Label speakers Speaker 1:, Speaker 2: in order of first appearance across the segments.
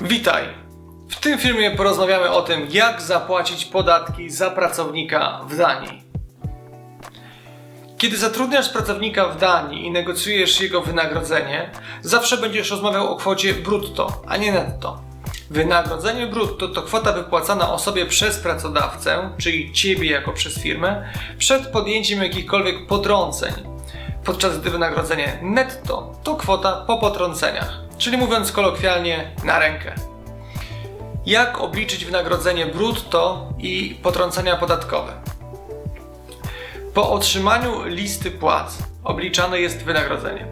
Speaker 1: Witaj! W tym filmie porozmawiamy o tym, jak zapłacić podatki za pracownika w Danii. Kiedy zatrudniasz pracownika w Danii i negocjujesz jego wynagrodzenie, zawsze będziesz rozmawiał o kwocie brutto, a nie netto. Wynagrodzenie brutto to kwota wypłacana osobie przez pracodawcę, czyli ciebie jako przez firmę, przed podjęciem jakichkolwiek potrąceń, podczas gdy wynagrodzenie netto to kwota po potrąceniach, czyli mówiąc kolokwialnie na rękę. Jak obliczyć wynagrodzenie brutto i potrącenia podatkowe? Po otrzymaniu listy płac obliczane jest wynagrodzenie.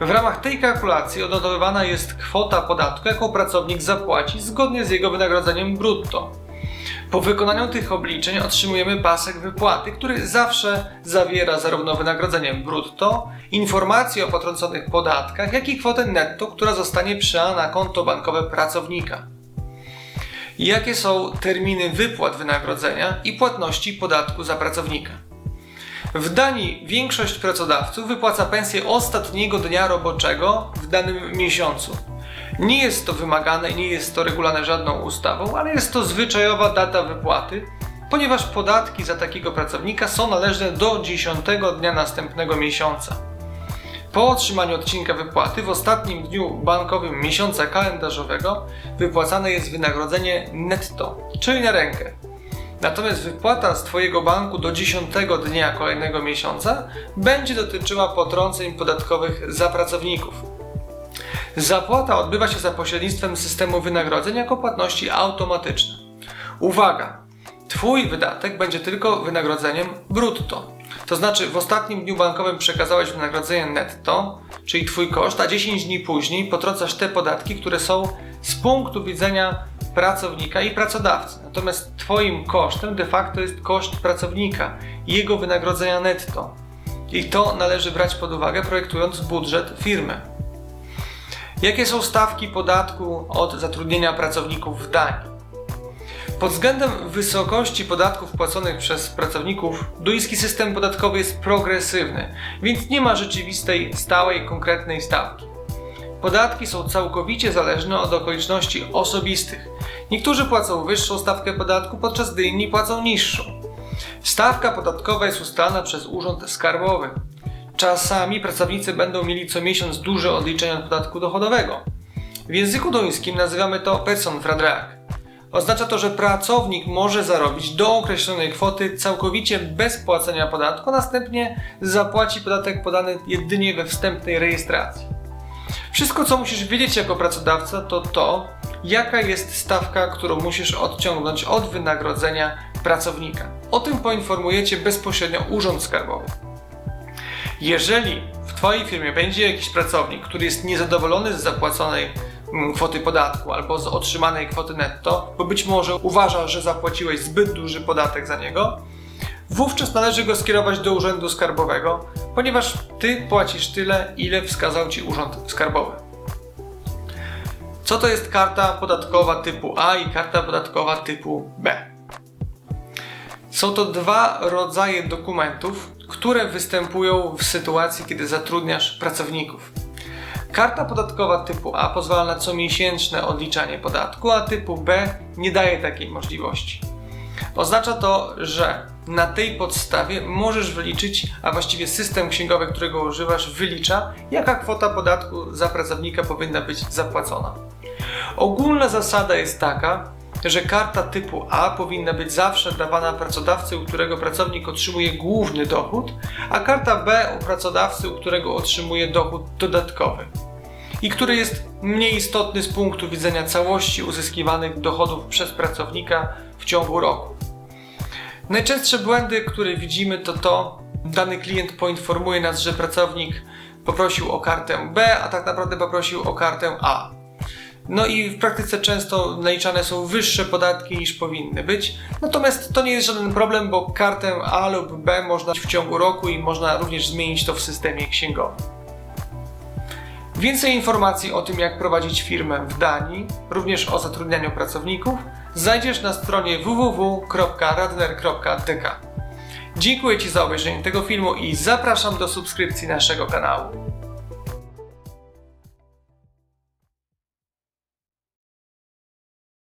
Speaker 1: W ramach tej kalkulacji odnotowywana jest kwota podatku, jaką pracownik zapłaci zgodnie z jego wynagrodzeniem brutto. Po wykonaniu tych obliczeń otrzymujemy pasek wypłaty, który zawsze zawiera zarówno wynagrodzenie brutto, informacje o potrąconych podatkach, jak i kwotę netto, która zostanie przelana na konto bankowe pracownika. Jakie są terminy wypłat wynagrodzenia i płatności podatku za pracownika? W Danii większość pracodawców wypłaca pensję ostatniego dnia roboczego w danym miesiącu. Nie jest to wymagane nie jest to regulowane żadną ustawą, ale jest to zwyczajowa data wypłaty, ponieważ podatki za takiego pracownika są należne do 10 dnia następnego miesiąca. Po otrzymaniu odcinka wypłaty w ostatnim dniu bankowym miesiąca kalendarzowego wypłacane jest wynagrodzenie netto, czyli na rękę. Natomiast wypłata z Twojego banku do 10 dnia kolejnego miesiąca będzie dotyczyła potrąceń podatkowych za pracowników. Zapłata odbywa się za pośrednictwem systemu wynagrodzeń jako płatności automatyczne. Uwaga! Twój wydatek będzie tylko wynagrodzeniem brutto. To znaczy w ostatnim dniu bankowym przekazałeś wynagrodzenie netto, czyli Twój koszt, a 10 dni później potrącasz te podatki, które są z punktu widzenia pracownika i pracodawcy. Natomiast Twoim kosztem de facto jest koszt pracownika i jego wynagrodzenia netto. I to należy brać pod uwagę, projektując budżet firmy. Jakie są stawki podatku od zatrudnienia pracowników w Danii? Pod względem wysokości podatków płaconych przez pracowników, duński system podatkowy jest progresywny, więc nie ma rzeczywistej, stałej, konkretnej stawki. Podatki są całkowicie zależne od okoliczności osobistych. Niektórzy płacą wyższą stawkę podatku, podczas gdy inni płacą niższą. Stawka podatkowa jest ustalana przez Urząd Skarbowy. Czasami pracownicy będą mieli co miesiąc duże odliczenia od podatku dochodowego. W języku duńskim nazywamy to personfradrag. Oznacza to, że pracownik może zarobić do określonej kwoty całkowicie bez płacenia podatku, a następnie zapłaci podatek podany jedynie we wstępnej rejestracji. Wszystko, co musisz wiedzieć jako pracodawca, to to, jaka jest stawka, którą musisz odciągnąć od wynagrodzenia pracownika. O tym poinformujecie bezpośrednio Urząd Skarbowy. Jeżeli w Twojej firmie będzie jakiś pracownik, który jest niezadowolony z zapłaconej mm, kwoty podatku albo z otrzymanej kwoty netto, bo być może uważa, że zapłaciłeś zbyt duży podatek za niego, wówczas należy go skierować do Urzędu Skarbowego, ponieważ Ty płacisz tyle, ile wskazał Ci Urząd Skarbowy. Co to jest karta podatkowa typu A i karta podatkowa typu B? Są to dwa rodzaje dokumentów, które występują w sytuacji, kiedy zatrudniasz pracowników. Karta podatkowa typu A pozwala na comiesięczne odliczanie podatku, a typu B nie daje takiej możliwości. Oznacza to, że na tej podstawie możesz wyliczyć, a właściwie system księgowy, którego używasz, wylicza, jaka kwota podatku za pracownika powinna być zapłacona. Ogólna zasada jest taka, że karta typu A powinna być zawsze dawana pracodawcy, u którego pracownik otrzymuje główny dochód, a karta B u pracodawcy, u którego otrzymuje dochód dodatkowy i który jest mniej istotny z punktu widzenia całości uzyskiwanych dochodów przez pracownika w ciągu roku. Najczęstsze błędy, które widzimy, to to, dany klient poinformuje nas, że pracownik poprosił o kartę B, a tak naprawdę poprosił o kartę A. No i w praktyce często naliczane są wyższe podatki niż powinny być. Natomiast to nie jest żaden problem, bo kartę A lub B można w ciągu roku i można również zmienić to w systemie księgowym. Więcej informacji o tym, jak prowadzić firmę w Danii, również o zatrudnianiu pracowników, znajdziesz na stronie www.radner.dk. Dziękuję Ci za obejrzenie tego filmu i zapraszam do subskrypcji naszego kanału.